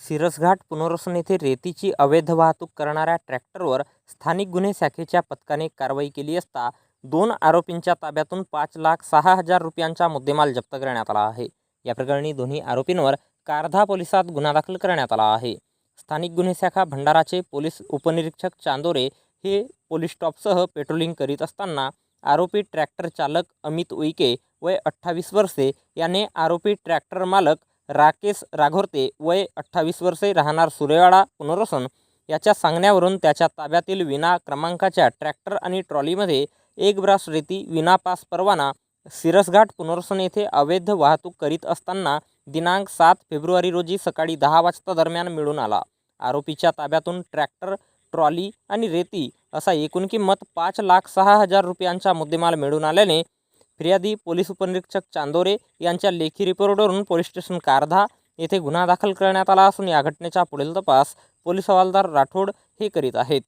सिरसघाट पुनर्वसन येथे रेतीची अवैध वाहतूक करणाऱ्या ट्रॅक्टरवर स्थानिक गुन्हे शाखेच्या पथकाने कारवाई केली असता दोन आरोपींच्या ताब्यातून पाच लाख सहा हजार रुपयांचा मुद्देमाल जप्त करण्यात आला आहे. या प्रकरणी दोन्ही आरोपींवर कारधा पोलिसात गुन्हा दाखल करण्यात आला आहे. स्थानिक गुन्हे शाखा भंडाराचे पोलीस उपनिरीक्षक चांदोरे हे पोलीस स्टॉपसह पेट्रोलिंग करीत असताना आरोपी ट्रॅक्टर चालक अमित उईके वय अठ्ठावीस वर्षे याने आरोपी ट्रॅक्टर मालक राकेश राघोरते वय अठ्ठावीस वर्षे राहणार सुरेवाडा पुनर्वसन. याच्या सांगण्यावरून त्याच्या ताब्यातील विना क्रमांकाच्या ट्रॅक्टर आणि ट्रॉलीमध्ये एक ब्रास रेती विना पास परवाना सिरसघाट पुनर्वसन येथे अवैध वाहतूक करीत असताना दिनांक सात फेब्रुवारी रोजी सकाळी दहा वाजता दरम्यान मिळून आला. आरोपीच्या ताब्यातून ट्रॅक्टर ट्रॉली आणि रेती असा एकूण किंमत पाच लाख सहा हजार रुपयांचा मुद्देमाल मिळून आल्याने फिर्यादी पोलीस उपनिरीक्षक चांदोरे यांच्या लेखी रिपोर्टवरून पोलीस स्टेशन कारधा येथे गुन्हा दाखल करण्यात आला असून या घटनेचा पुढील तपास पोलीस हवालदार राठोड हे करीत आहेत.